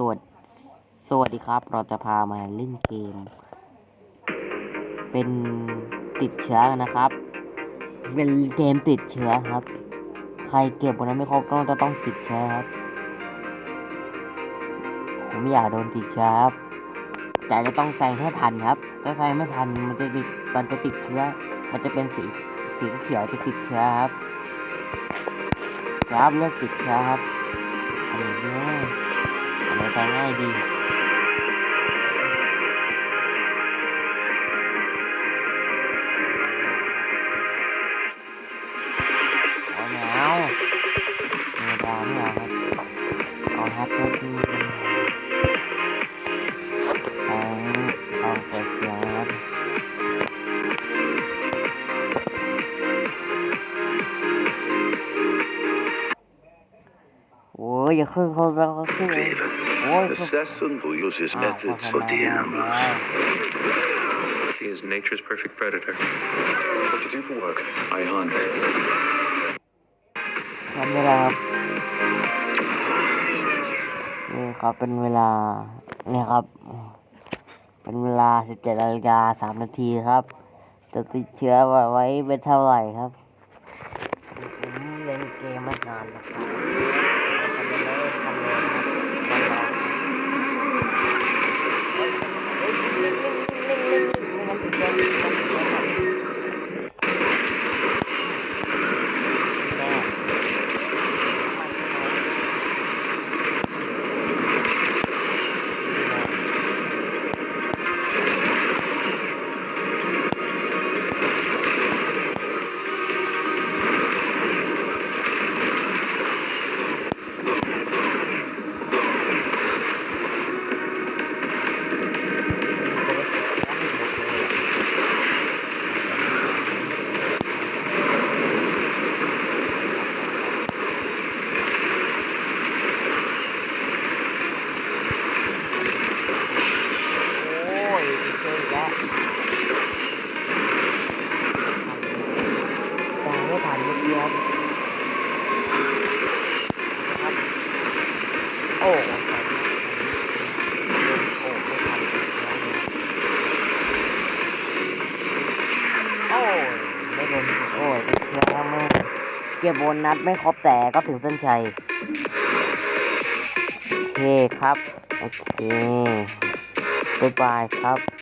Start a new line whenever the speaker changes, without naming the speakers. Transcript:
สวัสดสวัสดีครับ เราจะพามาเล่นเกม เป็นติดเชื้อนะครับ เป็นเกมติดเชื้อครับ ใครเก็บบนนั้นไม่ครบก็จะต้องติดเชื้อครับ ผมไม่อยากโดนติดเชื้อครับ แต่จะต้องแซงให้ทันครับ ถ้าแซงไม่ทันมันจะติดมันจะติดเชื้อ มันจะเป็นสีสีเขียวจะติดเชื้อครับ ครับเลือกติดเชื้อครับอะไรเนี่ย อะไรไปง่ายดีเอ โอ้ยอย่าขึ้นเขาแล้วเขาขึ้นเลย
Raven,
โอ้ย
assassin who uses
อ้าวโฆ
methods
ษ
for
ณา
the
แล้ว
animals.
She is nature's perfect predator.
What you do for work? I hunt.
ทำเวลาครับนี่ครับเป็นเวลาเนี่ยครับ เป็นเวลา 17นาฬิกา3นาทีครับ จะติดเชื้อไว้เป็นเท่าไหร่ครับผมเล่นเกมมานานแล้วครับ ทันเมื่อกี้ครับครับโอ้โอ้ไม่ทันอีกแล้วเลยโอ้ยไม่โดนโอ้ยเชื้อแล้วแม่งเก็บโบนัสไม่ครบแต่ก็ถึงเส้นชัย โอเคครับ โอเคบ๊ายบายครับ